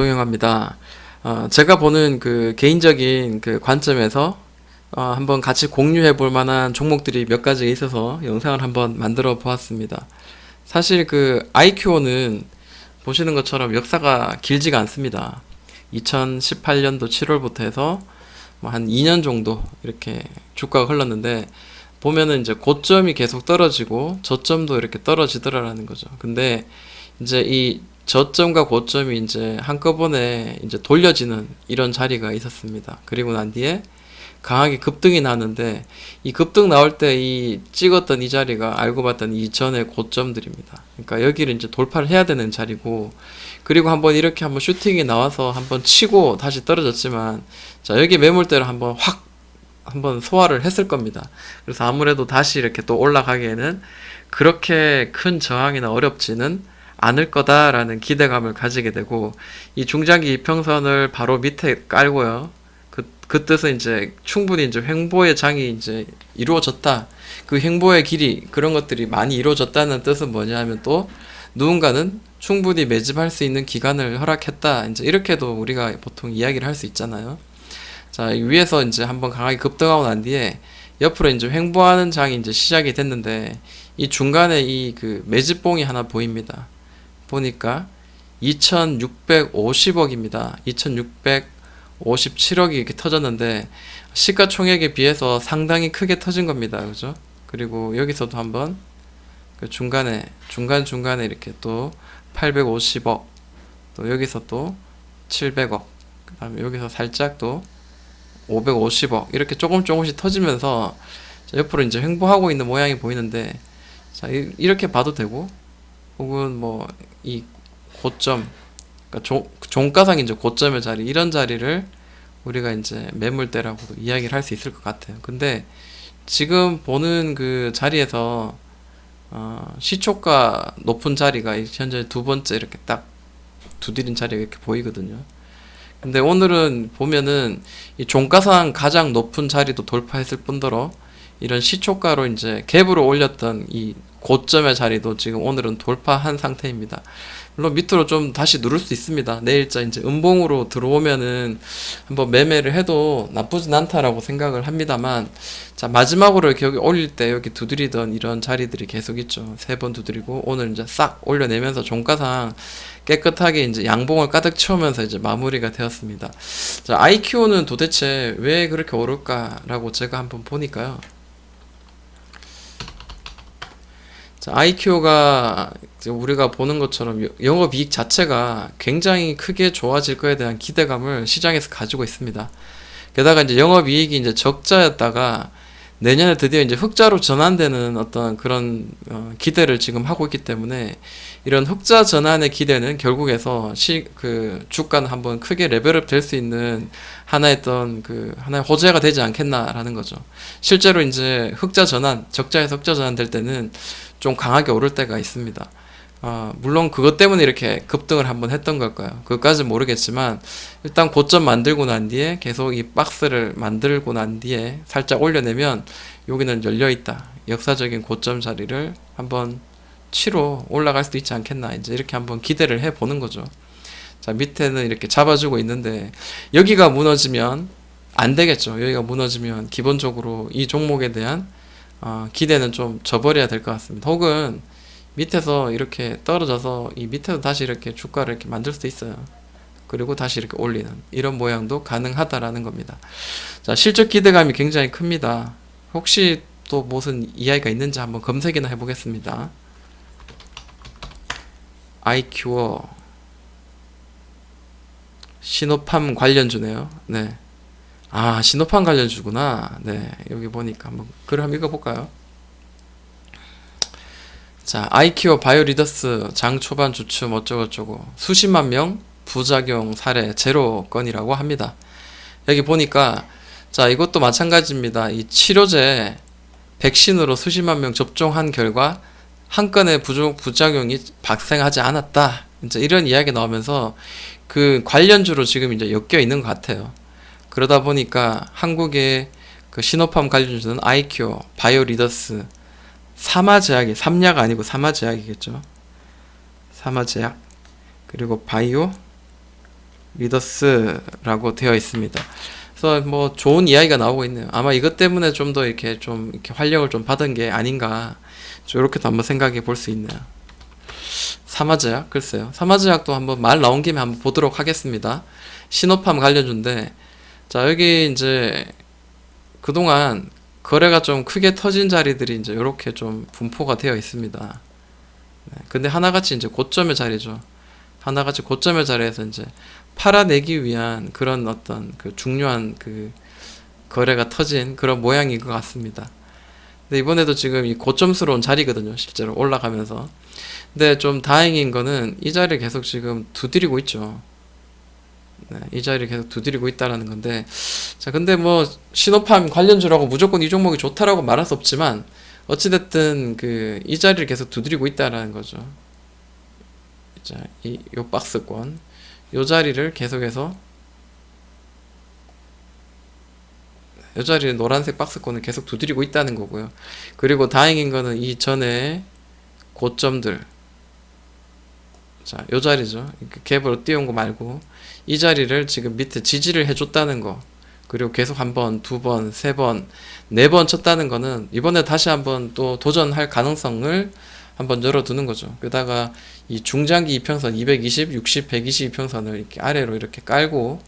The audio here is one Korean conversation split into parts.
동영합니다. 어, 제가 보는 그 개인적인 그 관점에서 어, 한번 같이 공유해 볼 만한 종목들이 몇 가지 있어서 영상을 한번 만들어 보았습니다. 사실 그 IQ는 보시는 것처럼 역사가 길지가 않습니다. 2018년도 7월부터 해서 뭐 한 2년 정도 이렇게 주가가 흘렀는데 보면은 이제 고점이 계속 떨어지고 저점도 이렇게 떨어지더라라는 거죠. 근데 이제 이 저점과 고점이 이제 한꺼번에 이제 돌려지는 이런 자리가 있었습니다. 그리고 난 뒤에 강하게 급등이 나는데 이 급등 나올 때 이 찍었던 이 자리가 알고 봤더니 이전의 고점들입니다. 그러니까 여기를 이제 돌파를 해야 되는 자리고 그리고 한번 이렇게 한번 슈팅이 나와서 한번 치고 다시 떨어졌지만 자 여기 매물대를 한번 확 한번 소화를 했을 겁니다. 그래서 아무래도 다시 이렇게 또 올라가기에는 그렇게 큰 저항이나 어렵지는 않을 거다라는 기대감을 가지게 되고 이 중장기 이평선을 바로 밑에 깔고요. 그, 그 뜻은 이제 충분히 이제 횡보의 장이 이제 이루어졌다. 그 횡보의 길이 그런 것들이 많이 이루어졌다는 뜻은 뭐냐면 또 누군가는 충분히 매집할 수 있는 기간을 허락했다. 이제 이렇게도 우리가 보통 이야기를 할 수 있잖아요. 자, 이 위에서 이제 한번 강하게 급등하고 난 뒤에 옆으로 이제 횡보하는 장이 이제 시작이 됐는데 이 중간에 이 그 매집봉이 하나 보입니다. 보니까 2,650억입니다. 2,657억이 이렇게 터졌는데 시가총액에 비해서 상당히 크게 터진 겁니다. 그죠? 그리고 여기서도 한번 그 중간에 중간 중간에 이렇게 또 850억 또 여기서 또 700억 그다음에 여기서 살짝 또 550억 이렇게 조금 조금씩 터지면서 자, 옆으로 이제 횡보하고 있는 모양이 보이는데 자 이- 이렇게 봐도 되고 혹은 뭐 이 고점 그러니까 종, 종가상 이제 고점의 자리 이런 자리를 우리가 이제 매물대라고도 이야기를 할 수 있을 것 같아요. 근데 지금 보는 그 자리에서 어, 시초가 높은 자리가 이- 현재 두 번째 이렇게 딱 두드린 자리가 이렇게 보이거든요. 근데 오늘은 보면은 이 종가상 가장 높은 자리도 돌파했을 뿐더러 이런 시초가로 이제 갭으로 올렸던 이 고점의 자리도 지금 오늘은 돌파한 상태입니다. 물론 밑으로 좀 다시 누를 수 있습니다. 내일자 이제 음봉으로 들어오면은 한번 매매를 해도 나쁘진 않다라고 생각을 합니다만 자 마지막으로 여기 올릴 때 여기 두드리던 이런 자리들이 계속 있죠. 세 번 두드리고 오늘 이제 싹 올려내면서 종가상 깨끗하게 이제 양봉을 가득 채우면서 이제 마무리가 되었습니다. 자, IQ는 도대체 왜 그렇게 오를까라고 제가 한번 보니까요. 자, IQ가 우리가 보는 것처럼 여- 영업 이익 자체가 굉장히 크게 좋아질 거에 대한 기대감을 시장에서 가지고 있습니다. 게다가 이제 영업 이익이 이제 적자였다가 내년에 드디어 이제 흑자로 전환되는 어떤 그런 어, 기대를 지금 하고 있기 때문에 이런 흑자 전환의 기대는 결국에서 시, 그 주가는 한번 크게 레벨업 될 수 있는 하나의 어떤 그 하나의 호재가 되지 않겠나라는 거죠. 실제로 이제 흑자 전환, 적자에서 흑자 전환 될 때는 좀 강하게 오를 때가 있습니다. 아, 물론 그것 때문에 이렇게 급등을 한번 했던 걸까요? 그것까지 모르겠지만 일단 고점 만들고 난 뒤에 계속 이 박스를 만들고 난 뒤에 살짝 올려내면 여기는 열려 있다. 역사적인 고점 자리를 한번 치러 올라갈 수도 있지 않겠나. 이제 이렇게 한번 기대를 해 보는 거죠. 자, 밑에는 이렇게 잡아주고 있는데 여기가 무너지면 안 되겠죠. 여기가 무너지면 기본적으로 이 종목에 대한 어, 기대는 좀 저버려야 될 것 같습니다. 혹은 밑에서 이렇게 떨어져서 이 밑에서 다시 이렇게 주가를 이렇게 만들 수도 있어요. 그리고 다시 이렇게 올리는 이런 모양도 가능하다라는 겁니다. 자, 실적 기대감이 굉장히 큽니다. 혹시 또 무슨 이야기가 있는지 한번 검색이나 해보겠습니다. 아이큐어 시노팜 관련주네요. 네. 아, 시노팜 관련주구나. 네. 여기 보니까 한번 글을 한번 읽어볼까요? 자, 아이키오 바이오리더스 장 초반 주춤 어쩌고저쩌고 수십만 명 부작용 사례 제로 건이라고 합니다. 여기 보니까 자, 이것도 마찬가지입니다. 이 치료제 백신으로 수십만 명 접종한 결과 한 건의 부조- 부작용이 발생하지 않았다. 이제 이런 이야기 나오면서 그 관련주로 지금 이제 엮여 있는 것 같아요. 그러다 보니까 한국의 그 시노팜 관련주는 아이큐, 바이오리더스, 사마제약이 삼약 아니고 사마제약이겠죠. 사마제약 그리고 바이오 리더스라고 되어 있습니다. 그래서 뭐 좋은 이야기가 나오고 있네요. 아마 이것 때문에 좀 더 이렇게 좀 이렇게 활력을 좀 받은 게 아닌가. 이렇게도 한번 생각해 볼 수 있네요. 사마제약 글쎄요. 사마제약도 한번 말 나온 김에 한번 보도록 하겠습니다. 신호팜 관련주인데 자 여기 이제 그동안 거래가 좀 크게 터진 자리들이 이제 이렇게 좀 분포가 되어 있습니다. 네, 근데 하나같이 이제 고점의 자리죠. 하나같이 고점의 자리에서 이제 팔아내기 위한 그런 어떤 그 중요한 그 거래가 터진 그런 모양인 것 같습니다. 근데 이번에도 지금 이 고점스러운 자리거든요. 실제로 올라가면서. 근데 좀 다행인 거는 이 자리를 계속 지금 두드리고 있죠. 네, 이 자리를 계속 두드리고 있다라는 건데, 자, 근데 뭐, 신호팜 관련주라고 무조건 이 종목이 좋다라고 말할 수 없지만, 어찌됐든 그, 이 자리를 계속 두드리고 있다라는 거죠. 자, 이, 요 박스권. 요 자리를 계속해서, 요 자리를 노란색 박스권을 계속 두드리고 있다는 거고요. 그리고 다행인 거는 이 전에 고점들, 자, 요 자리죠. 갭으로 띄운 거 말고 이 자리를 지금 밑에 지지를 해줬다는 거. 그리고 계속 한 번, 두 번, 세 번, 네 번 쳤다는 거는 이번에 다시 한번 또 도전할 가능성을 한번 열어두는 거죠. 게다가 이 중장기 이평선 220, 60, 120 이평선을 이렇게 아래로 이렇게 깔고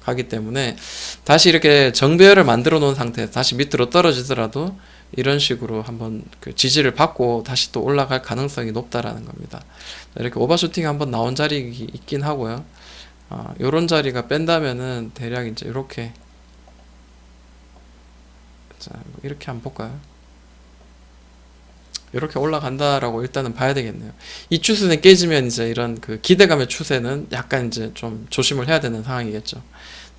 가기 때문에 다시 이렇게 정배열을 만들어 놓은 상태에서 다시 밑으로 떨어지더라도 이런 식으로 한번 그 지지를 받고 다시 또 올라갈 가능성이 높다라는 겁니다. 이렇게 오버슈팅 한번 나온 자리 있긴 하고요. 아, 요런 자리가 뺀다면은 대략 이제 이렇게 자 이렇게 한번 볼까요? 이렇게 올라간다라고 일단은 봐야 되겠네요. 이 추세는 깨지면 이제 이런 그 기대감의 추세는 약간 이제 좀 조심을 해야 되는 상황이겠죠.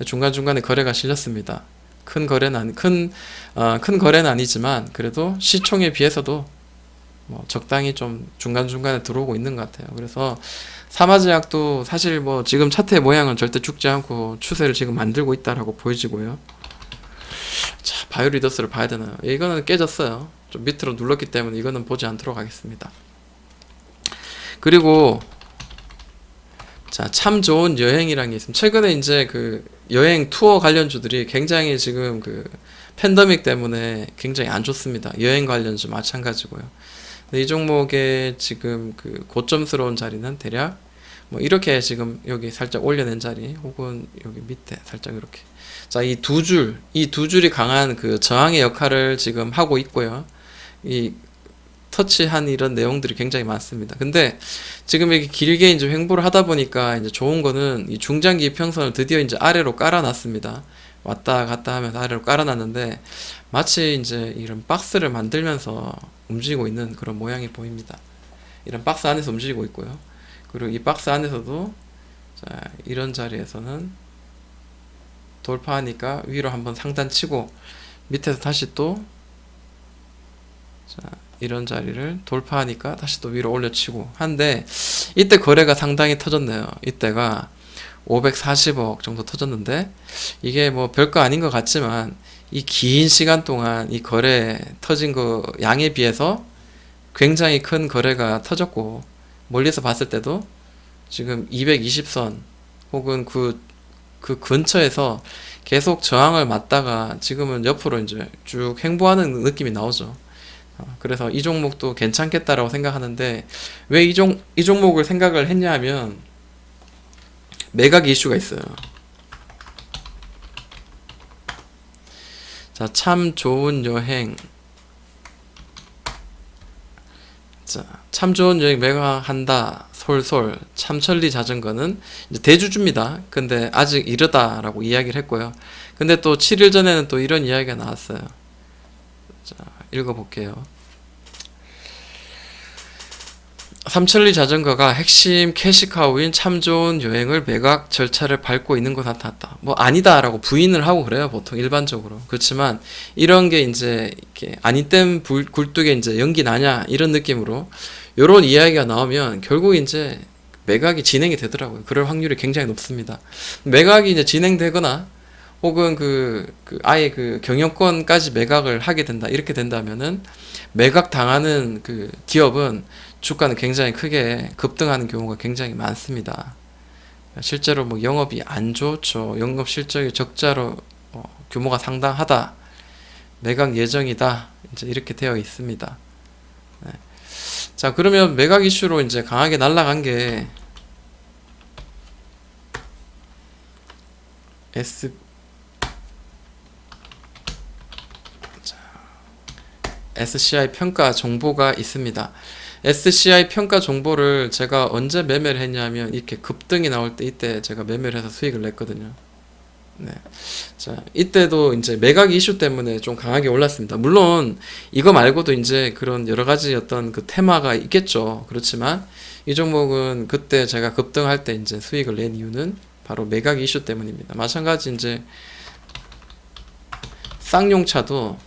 중간 중간에 거래가 실렸습니다. 큰 거래는 큰, 어, 큰 거래는 아니지만 그래도 시총에 비해서도 뭐 적당히 좀 중간중간에 들어오고 있는 것 같아요. 그래서 사마제약도 사실 뭐 지금 차트의 모양은 절대 죽지 않고 추세를 지금 만들고 있다라고 보여지고요. 자, 바이오리더스를 봐야 되나요? 이거는 깨졌어요. 좀 밑으로 눌렀기 때문에 이거는 보지 않도록 하겠습니다. 그리고 자, 참 좋은 여행이라는 게 있습니다. 최근에 이제 그 여행 투어 관련주들이 굉장히 지금 그 팬데믹 때문에 굉장히 안 좋습니다. 여행 관련주 마찬가지고요. 근데 이 종목의 지금 그 고점스러운 자리는 대략 뭐 이렇게 지금 여기 살짝 올려낸 자리 혹은 여기 밑에 살짝 이렇게 자 이 두 줄 이 두 줄이 강한 그 저항의 역할을 지금 하고 있고요. 이 터치한 이런 내용들이 굉장히 많습니다. 근데 지금 이렇게 길게 이제 횡보를 하다 보니까 이제 좋은 거는 이 중장기 이평선을 드디어 이제 아래로 깔아놨습니다. 왔다 갔다 하면서 아래로 깔아놨는데 마치 이제 이런 박스를 만들면서 움직이고 있는 그런 모양이 보입니다. 이런 박스 안에서 움직이고 있고요. 그리고 이 박스 안에서도 자, 이런 자리에서는 돌파하니까 위로 한번 상단 치고 밑에서 다시 또 자, 이런 자리를 돌파하니까 다시 또 위로 올려치고 한데 이때 거래가 상당히 터졌네요. 이때가 540억 정도 터졌는데 이게 뭐 별거 아닌 것 같지만 이 긴 시간 동안 이 거래 터진 거 양에 비해서 굉장히 큰 거래가 터졌고 멀리서 봤을 때도 지금 220선 혹은 그, 그 근처에서 계속 저항을 맞다가 지금은 옆으로 이제 쭉 횡보하는 느낌이 나오죠. 어, 그래서 이 종목도 괜찮겠다라고 생각하는데 왜 이 종, 이 종목을 생각을 했냐 하면 매각 이슈가 있어요. 자, 참 좋은 여행. 자, 참 좋은 여행 매각한다. 솔솔. 참천리 자전거는 대주주입니다. 근데 아직 이르다라고 이야기를 했고요. 근데 또 7일 전에는 또 이런 이야기가 나왔어요. 자, 읽어볼게요. 삼천리 자전거가 핵심 캐시카우인 참 좋은 여행을 매각 절차를 밟고 있는 것 나타났다. 뭐 아니다라고 부인을 하고 그래요 보통 일반적으로. 그렇지만 이런 게 이제 이렇게 아닌 땐 불, 굴뚝에 이제 연기 나냐 이런 느낌으로 이런 이야기가 나오면 결국 이제 매각이 진행이 되더라고요. 그럴 확률이 굉장히 높습니다. 매각이 이제 진행되거나 혹은 그, 그 아예 그 경영권까지 매각을 하게 된다 이렇게 된다면은 매각 당하는 그 기업은 주가는 굉장히 크게 급등하는 경우가 굉장히 많습니다. 실제로 뭐 영업이 안 좋죠. 영업 실적이 적자로 어, 규모가 상당하다. 매각 예정이다. 이제 이렇게 되어 있습니다. 네. 자, 그러면 매각 이슈로 이제 강하게 날아간 게 S SCI 평가 정보가 있습니다. SCI 평가 정보를 제가 언제 매매를 했냐면 이렇게 급등이 나올 때 이때 제가 매매를 해서 수익을 냈거든요. 네. 자, 이때도 이제 매각 이슈 때문에 좀 강하게 올랐습니다. 물론 이거 말고도 이제 그런 여러 가지 어떤 그 테마가 있겠죠. 그렇지만 이 종목은 그때 제가 급등할 때 이제 수익을 낸 이유는 바로 매각 이슈 때문입니다. 마찬가지 이제 쌍용차도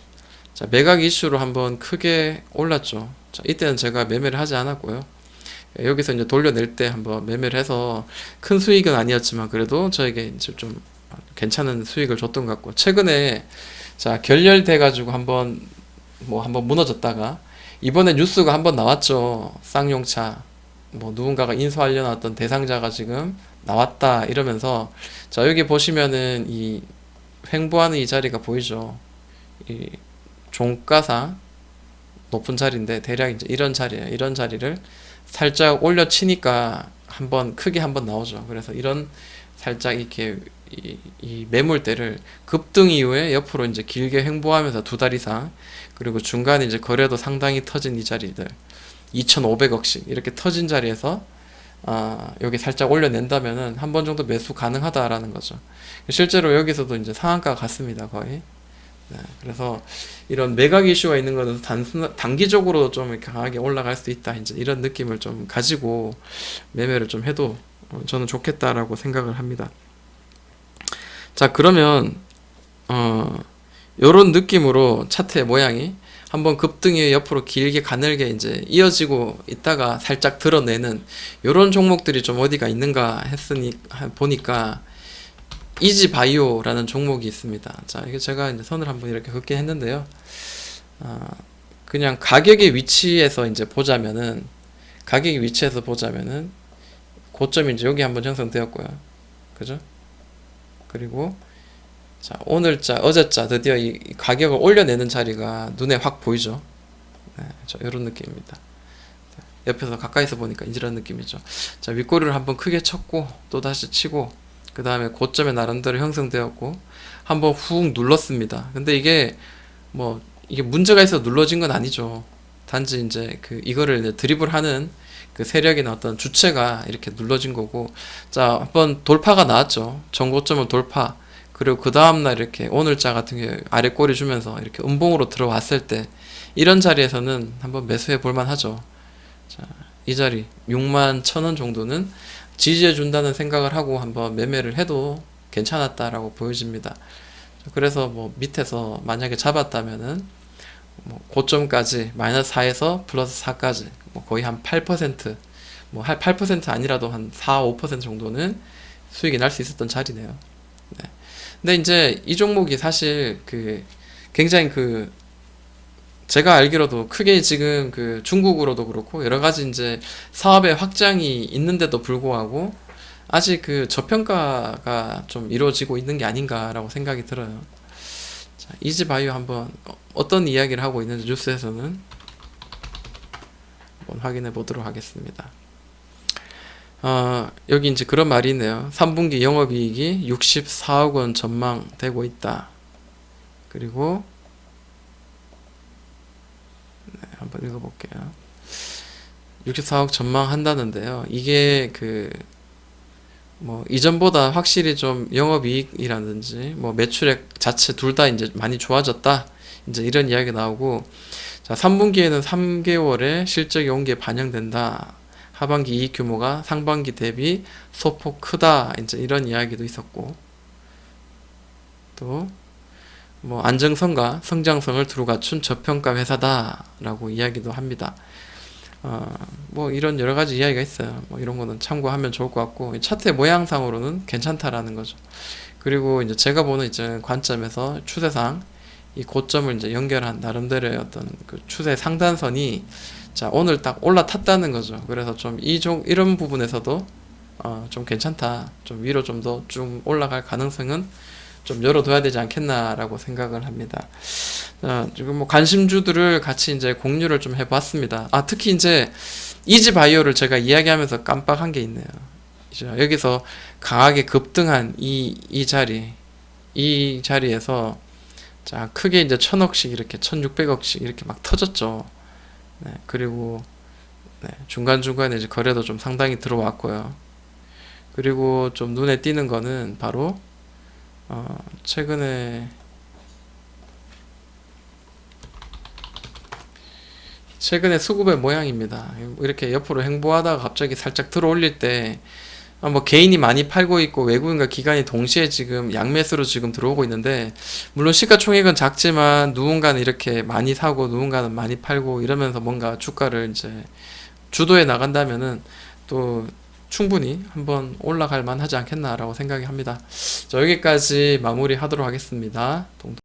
자, 매각 이슈로 한번 크게 올랐죠. 자, 이때는 제가 매매를 하지 않았고요. 예, 여기서 이제 돌려낼 때 한번 매매를 해서 큰 수익은 아니었지만 그래도 저에게 이제 좀 괜찮은 수익을 줬던 것 같고 최근에 자 결렬돼 가지고 한번 뭐 한번 무너졌다가 이번에 뉴스가 한번 나왔죠. 쌍용차 뭐 누군가가 인수하려는 어떤 대상자가 지금 나왔다 이러면서 자 여기 보시면은 이 횡보하는 이 자리가 보이죠. 이 종가상 높은 자리인데 대략 이제 이런 자리예요. 이런 자리를 살짝 올려 치니까 한번 크게 한번 나오죠. 그래서 이런 살짝 이렇게 이, 이 매물대를 급등 이후에 옆으로 이제 길게 횡보하면서 두 달 이상 그리고 중간에 이제 거래도 상당히 터진 이 자리들 2,500억씩 이렇게 터진 자리에서 아, 여기 살짝 올려낸다면은 한 번 정도 매수 가능하다라는 거죠. 실제로 여기서도 이제 상한가 같습니다, 거의. 네, 그래서 이런 매각 이슈가 있는 것은 단순 단기적으로 좀 강하게 올라갈 수 있다. 이제 이런 느낌을 좀 가지고 매매를 좀 해도 어, 저는 좋겠다라고 생각을 합니다. 자, 그러면 어 요런 느낌으로 차트의 모양이 한번 급등이 옆으로 길게 가늘게 이제 이어지고 있다가 살짝 드러내는 요런 종목들이 좀 어디가 있는가 했으니 보니까 이지 바이오라는 종목이 있습니다. 자, 이게 제가 이제 선을 한번 이렇게 긋게 했는데요. 아, 그냥 가격의 위치에서 이제 보자면은 가격의 위치에서 보자면은 고점이 이제 여기 한번 형성되었고요. 그죠? 그리고 자, 오늘자, 어제자 드디어 이 가격을 올려내는 자리가 눈에 확 보이죠. 네, 저 이런 느낌입니다. 옆에서 가까이서 보니까 이런 느낌이죠. 자, 윗꼬리를 한번 크게 쳤고 또 다시 치고 그 다음에 고점에 나름대로 형성되었고 한번 훅 눌렀습니다. 근데 이게 뭐 이게 문제가 있어 눌러진 건 아니죠. 단지 이제 그 이거를 이제 드리블하는 그 세력이나 어떤 주체가 이렇게 눌러진 거고 자 한번 돌파가 나왔죠. 전고점을 돌파 그리고 그 다음날 이렇게 오늘자 같은 경우에 아래 꼬리 주면서 이렇게 음봉으로 들어왔을 때 이런 자리에서는 한번 매수해 볼만 하죠. 자, 이 자리 6만 천원 정도는 지지해 준다는 생각을 하고 한번 매매를 해도 괜찮았다라고 보여집니다. 그래서 뭐 밑에서 만약에 잡았다면은 뭐 고점까지 마이너스 4에서 플러스 4까지 뭐 거의 한 8%뭐 한 8% 아니라도 한 4, 5% 정도는 수익이 날 수 있었던 자리네요. 네. 근데 이제 이 종목이 사실 그 굉장히 그 제가 알기로도 크게 지금 그 중국으로도 그렇고 여러 가지 이제 사업의 확장이 있는데도 불구하고 아직 그 저평가가 좀 이루어지고 있는 게 아닌가라고 생각이 들어요. 자, 이지바이오 한번 어- 어떤 이야기를 하고 있는지 뉴스에서는 한번 확인해 보도록 하겠습니다. 어, 여기 이제 그런 말이 있네요. 3분기 영업이익이 64억 원 전망되고 있다. 그리고 네, 한번 읽어볼게요. 64억 전망한다는데요. 이게 그, 뭐, 이전보다 확실히 좀 영업이익이라든지, 뭐, 매출액 자체 둘 다 이제 많이 좋아졌다. 이제 이런 이야기 나오고, 자, 3분기에는 3개월의 실적이 온 게 반영된다. 하반기 이익 규모가 상반기 대비 소폭 크다. 이제 이런 이야기도 있었고, 또, 뭐 안정성과 성장성을 두루 갖춘 저평가 회사다라고 이야기도 합니다. 어, 뭐 이런 여러 가지 이야기가 있어요. 뭐 이런 거는 참고하면 좋을 것 같고 이 차트의 모양상으로는 괜찮다라는 거죠. 그리고 이제 제가 보는 이제 관점에서 추세상 이 고점을 이제 연결한 나름대로의 어떤 그 추세 상단선이 자 오늘 딱 올라탔다는 거죠. 그래서 좀 이종 이런 부분에서도 어, 좀 괜찮다. 좀 위로 좀더좀 올라갈 가능성은 좀 열어둬야 되지 않겠나라고 생각을 합니다. 어, 지금 뭐 관심주들을 같이 이제 공유를 좀 해봤습니다. 아, 특히 이제 이지바이오를 제가 이야기하면서 깜빡한 게 있네요. 여기서 강하게 급등한 이, 이 자리, 이 자리에서 자, 크게 이제 천억씩 이렇게 천육백억씩 이렇게 막 터졌죠. 네, 그리고 네, 중간중간에 이제 거래도 좀 상당히 들어왔고요. 그리고 좀 눈에 띄는 거는 바로 어, 최근에 최근에 수급의 모양입니다. 이렇게 옆으로 행보하다가 갑자기 살짝 들어 올릴 때, 아, 뭐 개인이 많이 팔고 있고 외국인과 기관이 동시에 지금 양매수로 지금 들어오고 있는데, 물론 시가총액은 작지만 누군가는 이렇게 많이 사고 누군가는 많이 팔고 이러면서 뭔가 주가를 이제 주도해 나간다면은 또 충분히 한번 올라갈 만하지 않겠나라고 생각이 합니다. 자, 여기까지 마무리 하도록 하겠습니다. 동-